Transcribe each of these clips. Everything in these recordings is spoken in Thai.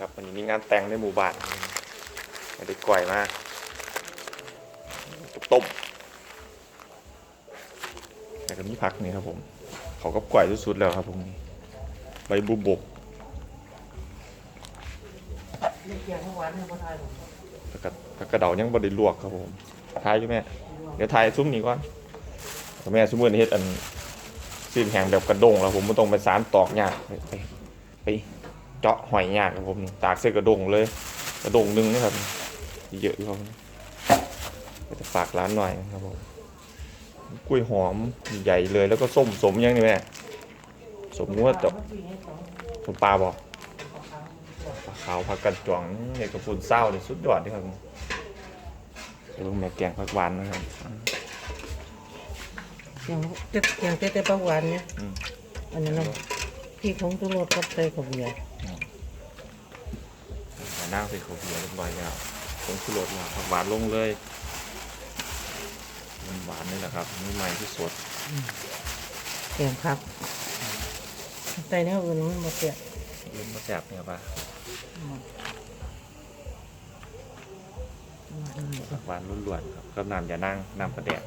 ครับวันนี้มีงานแต่งในหมู่บ้านไม่ได้ก่อยมากต้มแต่ก็มีผักนี่ครับผม เขาก็ก่อยสุดๆแล้วครับผมนี่ใบบุบกรียกเกียงเมื่อวานเนี่ยพ่อทายผมแล้วก็แล้วก็เดายังบ่ได้ลวกครับผมทายอยู่แม่ เดี๋ยวทายซุ้มนี้ก่อนแม่ซุ้มเมื่อนี้เฮ็ดอันซีนแหงแบบกระดงแล้วผมไม่ต้องไปสารตอกยากไปไป เจาะหอยยากครับผมตากใส่กระด้งเลย กระด้งหนึงนะครับเยอะอยู่ครับก็จะฝากร้านหน่อยนะครับผมกล้วยหอมใหญ่เลยแล้วก็ส้มสมยังนี่แม่สมงวดแต่สมปลาบอกปลาขาวผักกันจวงเนี่ยกระปุนเศร้าเนี่ยสุดยอดเลยครับเดี๋ยวแม่แกงผักหวานนะครับเกียงเต็ดเกียงเต็ดแต่ปลาหวานเนี่ยอืมอันนั้นนะพี่ของตุรดกับใส่ข้าวเบียร์มา นั่งใส่ข้าวเบียร์เรียบร้อยแล้วผงชูรสแล้วผักหวานลงเลยมันหวานนี่แหละครับนี่ใหม่ที่สดเกียงครับใส่แนวอื่นมันบ่เสียเริ่มมาแสบเนี่ยป่ะผักหวานล้วนๆครับกับน้ำอย่านั่งน้ำประแดก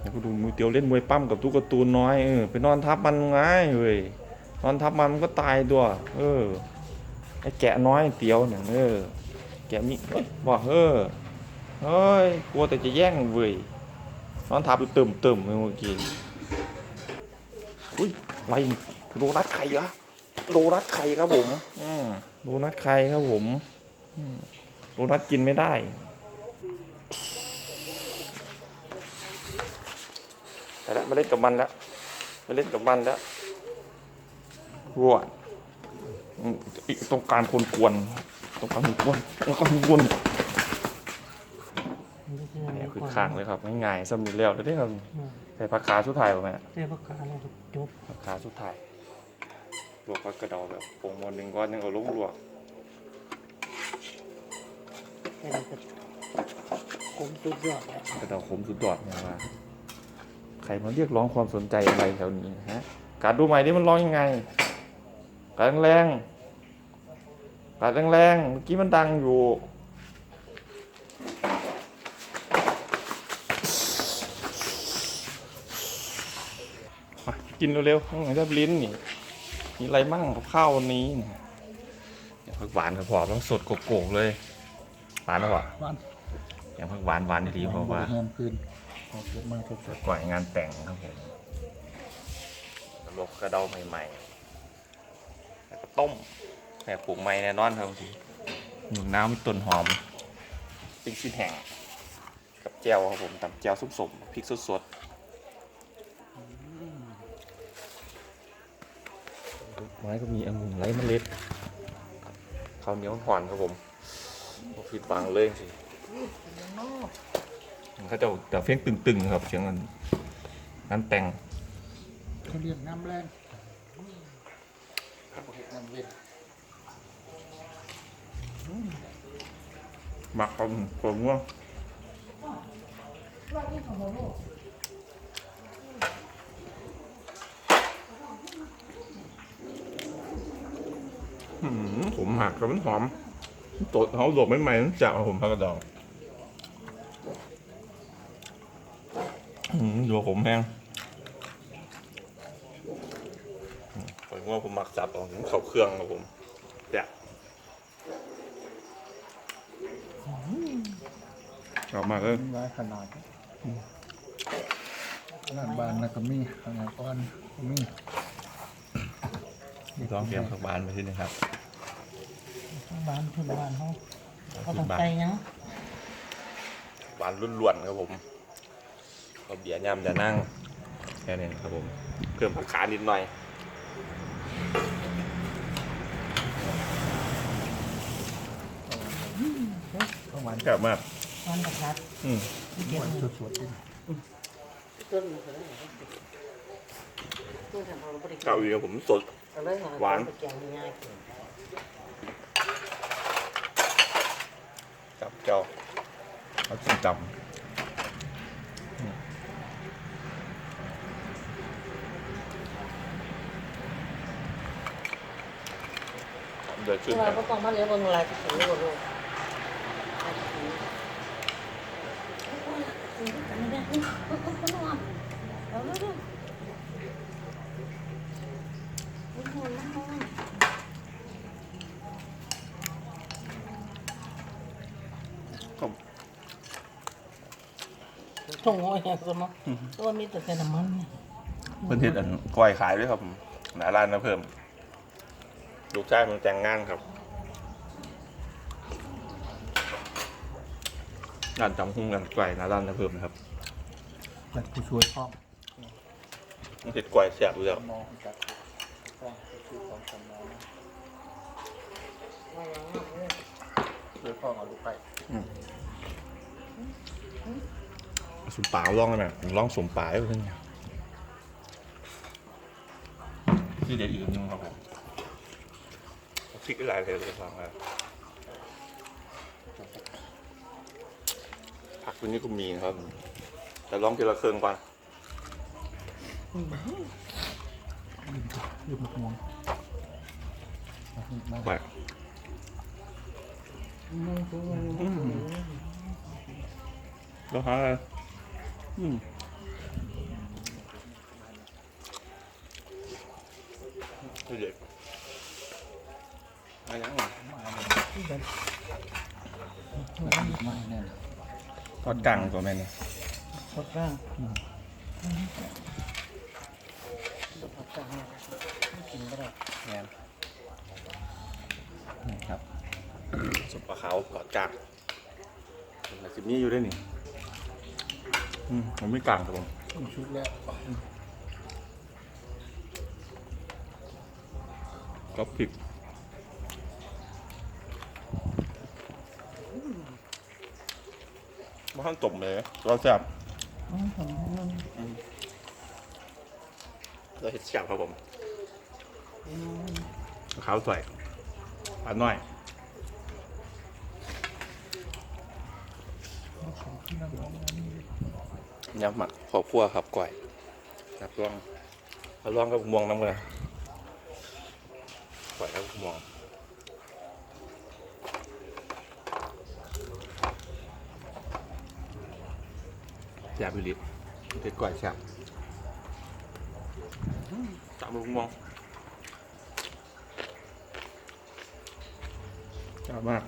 แล้วก็ดูมือเตียวเล่นมวยปั้มกับตุ๊กตูนน้อยเออไปนอนทับมันไงเว้ยนอนทับมันมันก็ตายตัว เออ ไอ้แกะน้อยเตียวเนี่ยเออแกะมีเอ้ยบอกเออเฮ้ยกลัวแต่จะแย่งเว้ยนอนทับอยู่ตึมตึมเมื่อกี้อุ้ยอะไรโดนัทไข่เหรอโดนัทไข่ครับผมอืมโดนัทไข่ครับผมโดนัทกินไม่ได้ไปแล้วมาเล่นกับมันแล้วมาเล่นกับมันแล้วรวดอืมอีก ต้องการคนกวนต้องการคนกวนต้องการคนกวนเนี่ยคือข้างเลยครับง่ายๆสำนีแล้วได้อครับใส่ผักขาชุดไทยป่ะแม่ใส่ผักกาดแล้วก็จบผักขาชุดไทยลวกผักกระเดาแบบปรุงวันหนึ่งก้อนหนึงเอาลงลวกใส่แล้วก็คมสุดยอดเลยกระเดาขมสุดยอดเนี่ยว่าใครมาเรียกร้องความสนใจอะไรแถวนี้ฮะการดูใหม่นี่มันร้องยังไงการแรง ๆการแรงๆเมื่อกี้มันดังอยู่มากินเร็วๆข้างไหนจะลิ้นนี่ มีอะไรมั่งกับข้าววันนี้เนี่ยอย่างผักหวานกับพอต้องสดโกกๆเลย หวานแล้วอะบ้านอย่างผักหวานหวานดีเพราะว่าแฮมคืนออกเยอะมากสดก่อยงานแต่งครับผมลวกกระเดาใหม่ๆ แล้วก็ต้ม แม่ปลูกใหม่แน่นอนครับทีหนุนน้ำมีต้นหอมปิ้งชิ้นแห้งกับแจ่วครับผมตำแจ่วซุปสมพริกสดๆไม้ก็มีองุ่นไร้เมล็ดข้าวเหนียวห่อนครับผมบ่ผิดหวังเลยสิเขาจะแต่เฟี้ยงตึงๆครับเสียงอันนั้นแต่งๆเขาเรียกน้ำแรงเขาเรียกน้ำเว้น หมักกับผมว่าอืมผมหักกับมันหอมตดเขาหลบไม่ไหมมันจับผมพักกระดองอืมดูผมแห้งผมว่าผมหมักจับออกเขาเครื่องครับผมเดี๋ยว ออกมาเลยไว้ขนาดขนาดบานนะก็มีขนาดก้อนก็มีลองเตรียมผักบานไปที่นี่ครับบ้านพื้นบ้านเขาเขาผัต้องกบานใส่หยังหวานล้วนๆครับผมเอาเบียร์ยำจะนั่งแค่นี้ครับผมเพิ่มผักขานิดหน่อยข้าวหวานกลับมา มันกระชัดอืมเกียงสดๆนี่ต้นมันก็ได้ต้นทำเอาบ่ได้เกาอีกครับผมสดก็เลยเอหวานไปแกงง่ายๆขึ้นจับเจ้าเอาจริงจับเดือดชื่นเรากันก็ต้องมาเลี้ยงบนลายที่ถึงลูก ทงอ้อยสมมติว่ามีแต่ใส่น้ำมันเนี่ยเพิ่นเฮ็ดอันก้อยขายด้วยครับผมหน้าร้านนะเพิ่ม ลูกชายมันแต่งงานครับ ร้านจำหุ้งกันก้อยหน้าร้านนะเพิ่มนะครับแต่ผู้ช่วยพ่อมันเฮ็ดก้อยแซ่บอยู่แล้วมองจัดพ่อผู้ช่วยของสำนักช่วยพ่อเอาลูกไปสมปลาลองได้ไหมลองสมปลาให้เพิ่นเนี่ยที่เด็ดอีกอันหนึงครับผมพริกอะไรเลยเลยฟังครับ ผักตัวนี้ก็มีนะครับ แต่ลองทีละเครื่องก่อนยืมมะม่วงไปแล้วหาอะไรอืมเด็ดอะไรยังไงไม่แน่น ทอดกังตัวแม่นี่สดร่างแม่นนี่ครับสุปปลาขาวทอดกังแต่สิบนี้อยู่ได้นี่อืมผมไม่กังครับผมต้องชุดแล้วก็ผิด มาขั้นตบเลยเราแซ่บเราเห็ดแซ่บครับผมขาวสวยปลาน้อยยำหมักขอบครัวครับก่อยครับลองเอาลองกับม่วงน้ำกันก่อยกับม่วง ซ่บไปลิเผ็ดก่อยแซ่บตามลูกม่วงแซ่บมาก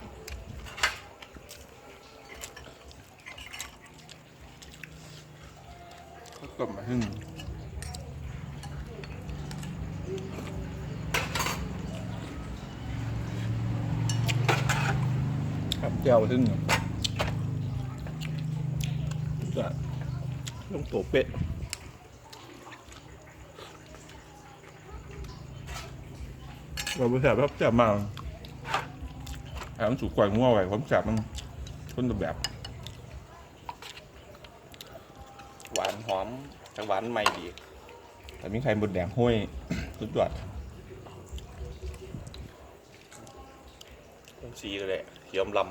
ก็กลับมาหึ่งครับเจียวหึ่งจะ ลงตัวเป็ดเราไปแสบครับแสบมากแอบมันสุกกว่างัวไว้ผมแสบมันคนละแบบ หวานหอมแต่หวานไม่ดี แต่มีไข่บดแดงห้วยสุดยอดต้องซีเลยเขียวลำ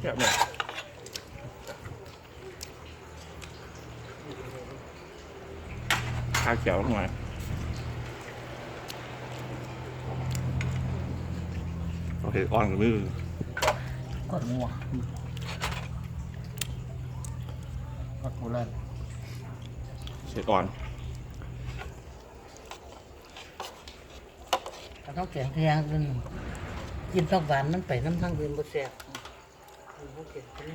แค่เนี่ยข้าวเขียวหน่อยโอเคอ่อนกับมือก็งัวก็โคราชเช็ดอ่อนถ้าเขาแข็งแรงขึ้นกินต้องหวานมันไปน้ำทั้งอื่นบ่แซ่บ เขาแข็งขึ้น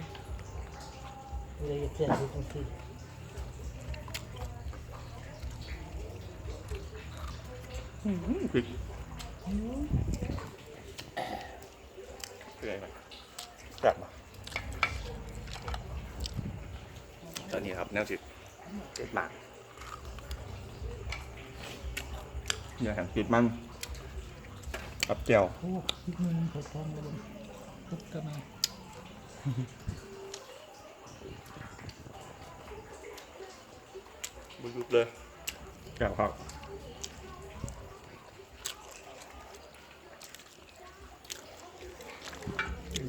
เลยแซ่บดูจังซี่พริกเป็นไงจัดมาตอนนี้ครับแนวจิตเจ็ดบาทเนื้อแห้งปิดมันกับแจ่วโอ้คิดเงินเขาท้องกันพุทธ นาบุยุบเลยแจ่วครับ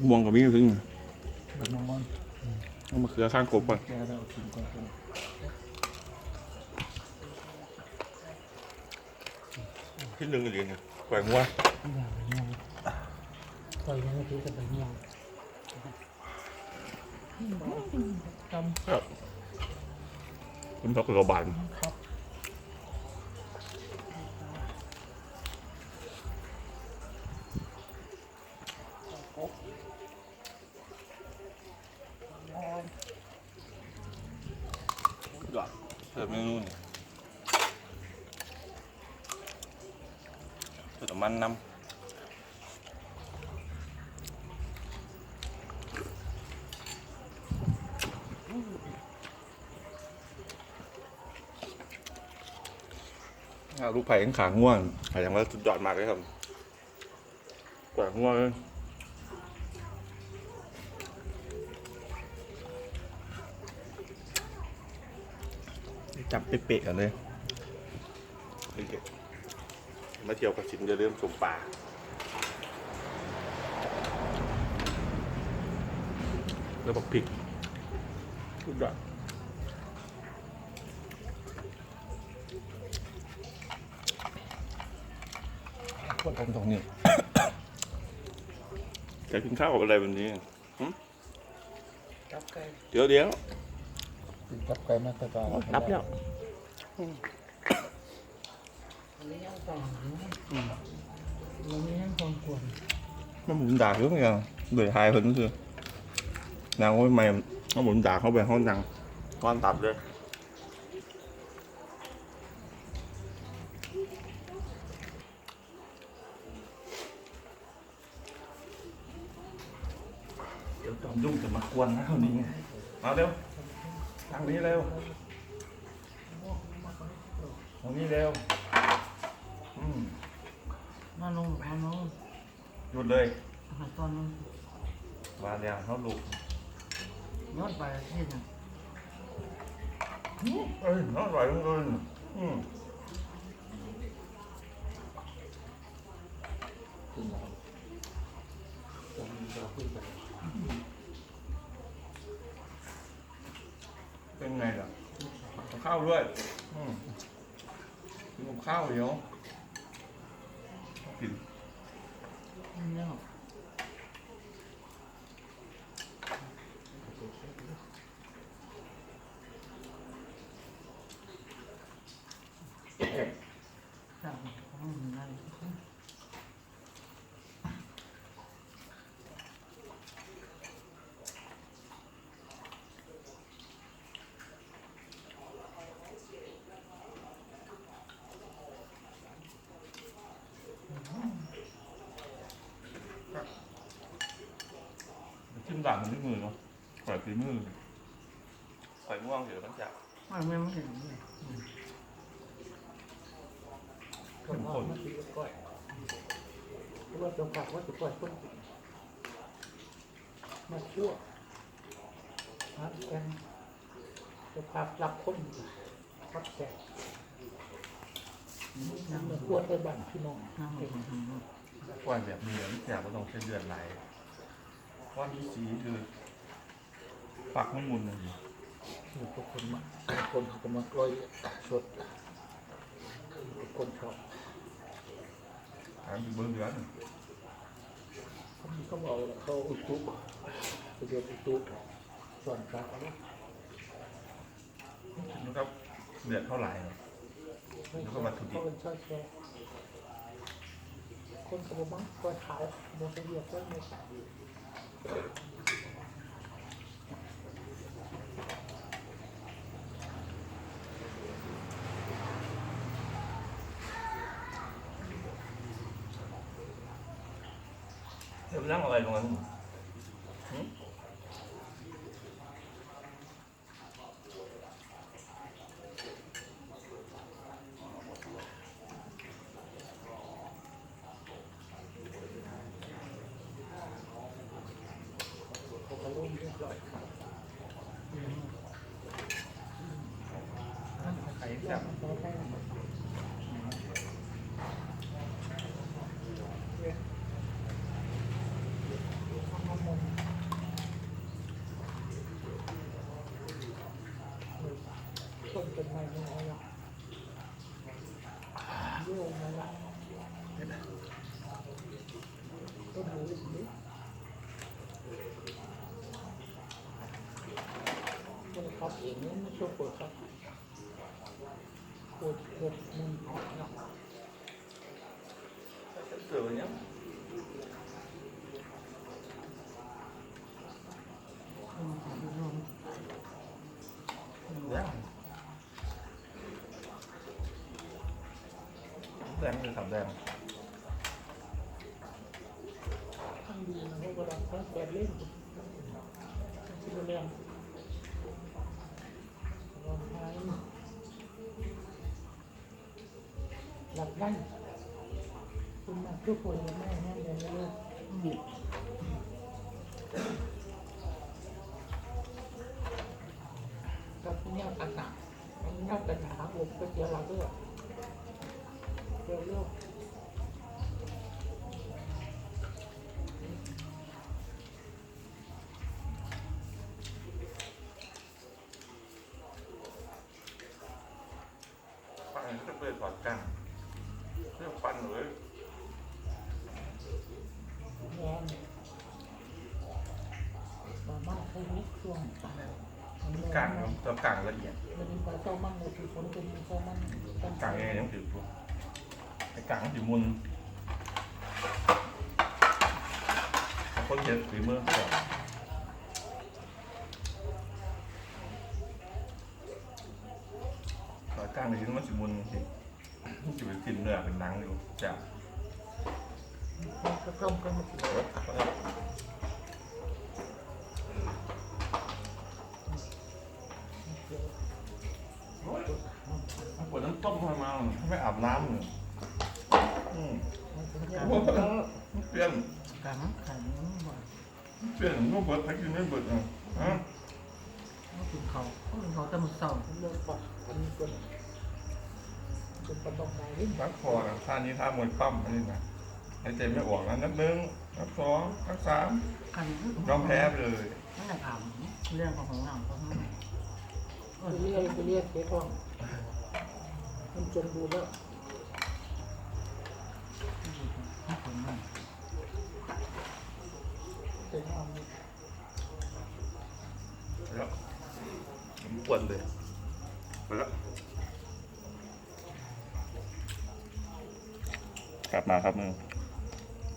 ม่วงกับมีถึงแบบน้องมันเอามะเขือข้างกบก่อนแกเราถึงก่อนที่หนึ่งเหรียญแกว่งว่าอย่างไรม่วงคอยยังไม่ถือกับใบม่วง จำครับคุณพักกระบาลครับยอดเสิร์ฟเมนูนี่เสิร์ฟมันน้ำ อ่าลูกไผ่ข้างขาง่วงไผ่ยังว่าสุดยอดมากเลยครับกว่าง่วงเลยจับเป๊ะๆกันเลยโอเคมาเที่ยวกับชิมจะเริ่าลืมชมป่าแล้วบอกพริกสุดยอด พวกผมตรงนี้จะกินข้าวกับอะไรวันนี้หึจับไก่เดี๋ยวเดี๋ยวกินกับไก่แม่ตาตารับแล้วอันนี้ยังต้องมันนี้ยังต้องควร nó muốn đà hướng kìa người hai hình chưa nào ôi mày nó muốn đà không về không nặng quan tập đây Kiểu trộm dung thì mặc quần á, đi nghe Nào đâu Thằng đi leo Thằng đi leo Ừ, มาล งมาลง luôn đây หาตอนนั้น Và đèo nó lụt ย้อนไปที่นั่น Ê, nó rồi luôn rồi Ừ เป็นไงล่ะกับข้าว ด้วยอืมกินกับข้าวเดี๋ยวกิน เนี่ย สั่งของมันได้ ชิม ด่างมันด้วยมือเนาะปล่อยฝีมือใส่ม่วงเดี๋ยวต้องจับไม่ไม่ไม่เห็นเลยเข้มข้นก้อยว่าจะผักว่าจะก้อยต้นมาชั่วหาแกงจะผักรับคนพักแกงน้ำมันปวดไปบ้านพี่น้องน้ำมันปล่อยแบบนี้ไม่อยากว่าต้องใช้เดือนไหล เพราะนี้สีคือปักไม่มุนเลยมีทุกคนมาคนเขาก็มาลอยสดทุกคนชอบหาอยู่เบื้องเดือนเขามีเขาเอาแล้วเขาอุตุไปเดียวอุตุสอนกลางเอาไว้นะครับเดือดเท่าไหร่เนอะแล้วก็วัตถุดิบเขาเป็นชาติแค่คนกระบอกมั้งก้อยขาวโมเสเดียก้อยเมษา เดี๋ยวนั่งอะไรตรงนั้นหึ เขาก็ร่มเรียบร้อย ไข่จับ เนเป็นไงไม่เอาละโยงมาละต้นหมูนี่มัน ครับเองไม่ชอบปิดครับปิดเปิดมุนออกเนาะเสือเนี้ยแดงคือขับแดง ข้างดี ทั้งแปดเล่นชิลเลียมลองท้ายหลับได้คุณมาทุกคนแม่แม่เดินเลยกับเงี้ยต่างๆเงี้ยต่างๆผมก็เจอเราด้วยางตัวกลางละเอียดมันมีปลาเจ้ามั่งเองต้องถือตัวไอ้กลางมันอมุนคนเห็นฝีมือก่อนตอกลางในที่มันสิมุนสิมันสิเป็นสินเนื้อเป็นหนังอยู่จ้ะก็ต้มกันมาสิเออ ไม่อาบน้ำเนี่ยอืมมันเป็นโอ้การโหเปลี่ยนกังขันบ่เปลี่ยนนุ่มเบิดพักกินไม่เบิดอะฮะมากินเขาเขากินเขาแต่มื้อเช้าเลือกปักอันนี้เป็นเป็นปลาดอกไม้ลิ้นพักคอนะท่านี้ท่ามวยปั้มอันนี้นะหายใจไม่ออกนะนับหนึ่งนับสองนับสามคันยอมแพ้ไปเลยนั่นแหละถามเรื่องของของเราเขาให้เอไปอเรียกไปเรียกเจ๊ทอง มันจนดูแล้วให้ผมมาเจ๊ทองแล้วผมปวดเลยไปแล้วกลับมาครับมึง